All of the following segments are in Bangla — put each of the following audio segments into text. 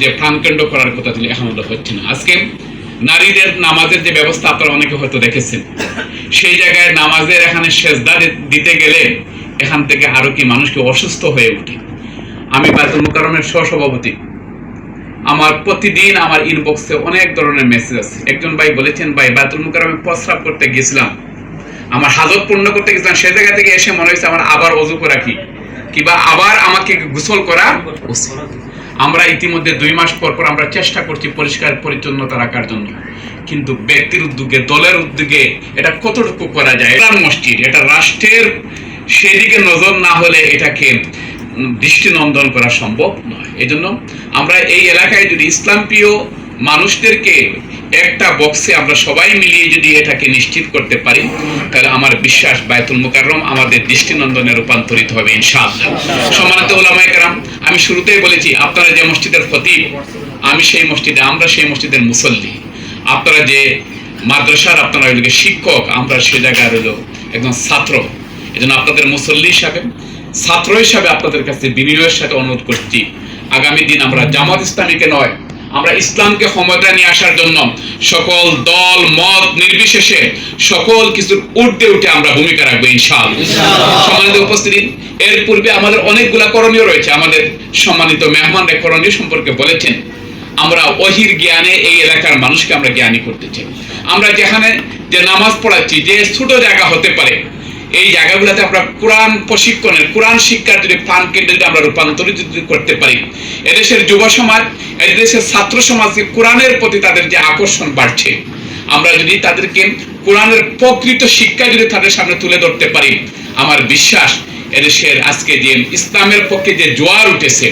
যে প্রাণকেন্দ্র করার কথা ছিল এখন ওটা হচ্ছে না। আজকে নারীদের নামাজের যে ব্যবস্থা আপনারা অনেকে হয়তো দেখেছেন, সেই জায়গায় নামাজের এখানে সেজদা দিতে গেলে এখান থেকে আরও কি মানুষকে অসুস্থ হয়ে ওঠে। আমি বায়তুল মুকাররমের সহসভাপতি। আমার প্রতিদিন আমার ইনবক্সে অনেক ধরনের মেসেজ আছে একজন ভাই বলেছেন, ভাই বায়তুল মুকাররমে প্রস্রাব করতে গেছিলাম। আমার হাজত পূর্ণ করতে গেছিলাম। সে জায়গা থেকে এসে মনে হয়েছে আমার আবার অজু করা কি? কিংবা আবার আমাকে গোসল করা উচিত। আমরা ইতিমধ্যে দুই মাস পর পর আমরা চেষ্টা করছি পরিষ্কার পরিচ্ছন্নতা রাখার জন্য। কিন্তু ব্যক্তির উদ্যোগে, দলের উদ্যোগে এটা কতটুকু করা যায়? এটা মসজিদ, এটা রাষ্ট্রের সেদিকে নজর না হলে এটাকে দৃষ্টিনন্দন করা সম্ভব নয়। এজন্য আমরা এই এলাকায় যদি ইসলাম প্রিয় মানুষদেরকে একটা বক্সে আমরা সবাই মিলিয়ে যদি এটাকে নিশ্চিত করতে পারি, তাহলে আমার বিশ্বাস বায়তুল মুকাররম আমাদের দৃষ্টিনন্দনে রূপান্তরিত হবে ইনশাআল্লাহ। সম্মানিত ওলামায়ে আমি শুরুতেই বলেছি, আপনারা যে মসজিদের খতিব, আমি সেই মসজিদে, আমরা সেই মসজিদের মুসল্লি। আপনারা যে মাদ্রাসার আপনারা ওইদিকে শিক্ষক, আমরা সে জায়গায় রইল একজন ছাত্র। এজন্য আপনাদের মুসল্লি হিসাবে, ছাত্র হিসাবে আপনাদের কাছে বিনিয়োগের সাথে অনুরোধ করছি, আগামী দিন আমরা জামাত ইসলামীকে নয় আমরা ইসলামকে ক্ষমতা নিয়ে আসার জন্য সকল দল মত নির্বিশেষে সকল কিছুর ঊর্ধ্বে উঠে আমরা ভূমিকা রাখব ইনশাআল্লাহ। সম্মানিত উপস্থিতি এর পূর্বে আমাদের অনেকগুলা করণীয় রয়েছে। আমাদের সম্মানিত মেহমানরা করণীয় সম্পর্কে বলেছেন আমরা অহির জ্ঞানে এই এলাকার মানুষকে আমরা জ্ঞানী করতে চাই। আমরা যেখানে যে নামাজ পড়াচ্ছি যে ছোট জায়গা হতে পারে এই জায়গাগুলোতে আমরা কোরআন প্রশিক্ষণের, কোরআন শিক্ষার যদি প্রাণ কেন্দ্রে যদি আমরা রূপান্তরিত করতে পারি, এদেশের যুব সমাজ, এদেশের ছাত্র সমাজকে কোরআনের প্রতি তাদের যে আকর্ষণ বাড়ছে, আমরা যদি তাদেরকে কোরআনের প্রকৃত শিক্ষা যদি তাদের সামনে তুলে ধরতে পারি, আমার বিশ্বাস এদেশের আজকে যে ইসলামের পক্ষে যে জোয়ার উঠেছে,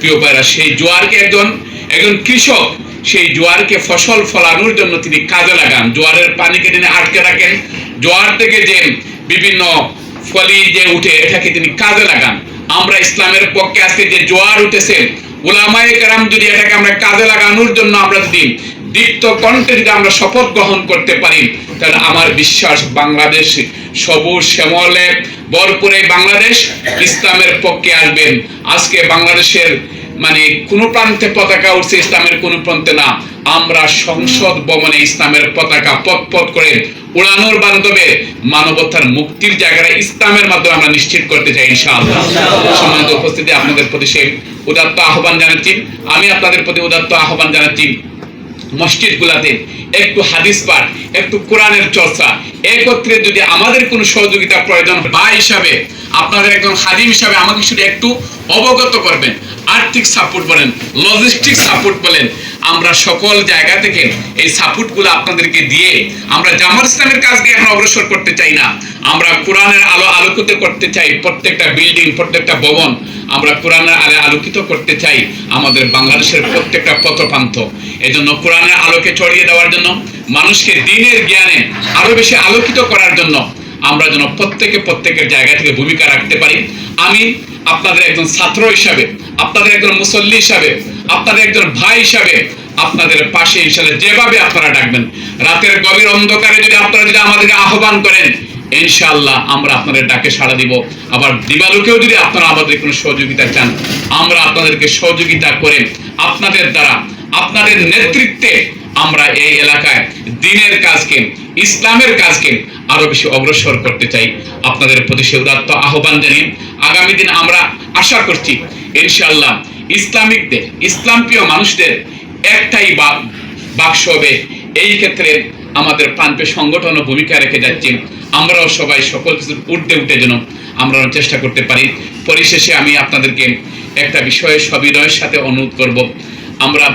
প্রিয় ভাইরা, সেই জোয়ারকে একজন একজন কৃষক, সেই জোয়ারকে ফসল ফলানোর জন্য তিনি কাজে লাগান। জোয়ারের পানিকে তিনি আটকে রাখেন। জোয়ার থেকে যে বিভিন্ন ফলি যে উঠে, এটাকে তিনি কাজে লাগান। আমরা ইসলামের পক্ষে আজকে যে জোয়ার উঠেছে যদি এটাকে আমরা কাজে লাগানোর জন্য আমরা যদি দীপ্ত কণ্ঠে যদি আমরা শপথ গ্রহণ করতে পারি, তাহলে আমার বিশ্বাস বাংলাদেশ সবুজ শ্যামলে ভরপুরে বাংলাদেশ ইসলামের পক্ষে আসবেন। আজকে বাংলাদেশের মানে কোন প্রান্তে পতাকা উঠছে ইসলামের কোন প্রান্তে না। আমরা সংসদ ভবনে ইসলামের পতাকা পথ করে উড়ানোর বান্ধবে মানবতার মুক্তির জায়গাটা ইসলামের মাধ্যমে আমরা নিশ্চিত করতে চাই ইনশাআল্লাহ। সম্মানিত উপস্থিতি আপনাদের প্রতি সেই উদাত্ত আহ্বান জানাচ্ছি। আমি আপনাদের প্রতি উদাত্ত আহ্বান জানাচ্ছি মসজিদ গুলাতে একটু হাদিস পাঠ একটু কোরআনের চর্চা একত্রে যদি আমাদের কোনো সহযোগিতা প্রয়োজন বা হিসাবে আপনাদের একজন হাদিম হিসাবে আমাকে শুধু একটু অবগত করবেন, আর্থিক সাপোর্ট বলেন লজিস্টিক সাপোর্ট বলেন, আমরা সকল জায়গা থেকে এই সাপোর্টগুলো আপনাদেরকে দিয়ে আমরা জামাত ইসলামের কাজকে এখন অগ্রসর করতে চাই না। আমরা কোরআনের আলো আলোকিত করতে চাই, প্রত্যেকটা বিল্ডিং প্রত্যেকটা ভবন আমরা কোরআনের আলে আলোকিত করতে চাই, আমাদের বাংলাদেশের প্রত্যেকটা পথপ্রান্ত। এজন্য কোরআনের আলোকে ছড়িয়ে দেওয়ার জন্য, মানুষকে দিনের জ্ঞানে আরও বেশি আলোকিত করার জন্য আমরা যেন প্রত্যেকে প্রত্যেকের জায়গা থেকে ভূমিকা রাখতে পারি। আমি আপনাদের একজন ছাত্র হিসাবে, আপনাদের একজন মুসল্লি হিসাবে, আপনাদের একজন ভাই হিসাবে আপনাদের পাশে হিসাবে যেভাবে আপনারা ডাকবেন, রাতের গভীর অন্ধকারে যদি আপনারা যদি আমাদেরকে আহ্বান করেন, ইনশাআল্লাহ আমরা আপনাদের ডাকে সাড়া দিব। আবার দিবালুকেও যদি আপনারা আমাদের কোনো সহযোগিতা চান, আমরা আপনাদেরকে সহযোগিতা করে আপনাদের দ্বারা, আপনাদের নেতৃত্বে আমরা এই এলাকায় দিনের কাজকে ইসলামের কাজকে আরও বেশি অগ্রসর করতে চাই। আপনাদের প্রতি সে উদাত্ত আহ্বান জানিয়ে আগামী দিন আমরা আশা করছি, ইনশাআল্লাহ ইসলামিকদের ইসলাম প্রিয় মানুষদের একটাই বাক্স হবে, এই ক্ষেত্রে আমাদের প্রান্তে সংগঠন ভূমিকা রেখে যাচ্ছে। আমরাও সবাই সকল কিছুর উঠতে উঠে যেন আমরা চেষ্টা করতে পারি। পরিশেষে আমি আপনাদেরকে একটা বিষয়ে সবিনয়ের সাথে অনুরোধ করব। আমরা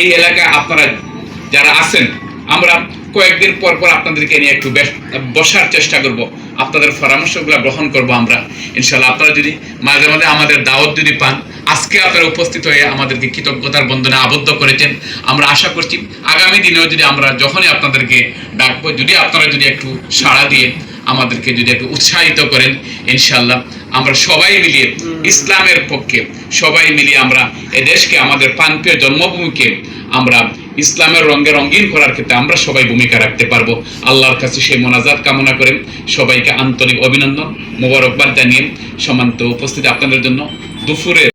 এই এলাকায় আপনারা যারা আছেন, আমরা কয়েকদিন পর পর আপনাদেরকে নিয়ে একটু বসার চেষ্টা করব। আপনাদের পরামর্শগুলো গ্রহণ করব আমরা। ইনশাল্লাহ আপনারা যদি মাঝে মাঝে আমাদের দাওয়াত যদি পান, আজকে আপনারা উপস্থিত হয়ে আমাদেরকে কৃতজ্ঞতার বন্ধনে আবদ্ধ করেছেন। আমরা আশা করছি আগামী দিনেও যদি আমরা যখনই আপনাদেরকে ডাকবো, যদি আপনারা যদি একটু সাড়া দিয়ে আমাদেরকে যদি একটু উৎসাহিত করেন ইনশাল্লাহ আমরা সবাই মিলিয়ে ইসলামের পক্ষে সবাই মিলিয়ে আমরা এ দেশকে আমাদের প্রান্তীয় জন্মভূমিকে আমরা ইসলামের রঙে রঙিন করার ক্ষেত্রে আমরা সবাই ভূমিকা রাখতে পারব। আল্লাহর কাছে সেই মোনাজাত কামনা করেন। সবাইকে আন্তরিক অভিনন্দন, মোবারকবাদ জানিয়ে সমান্ত উপস্থিতি আপনাদের জন্য। দুপুরের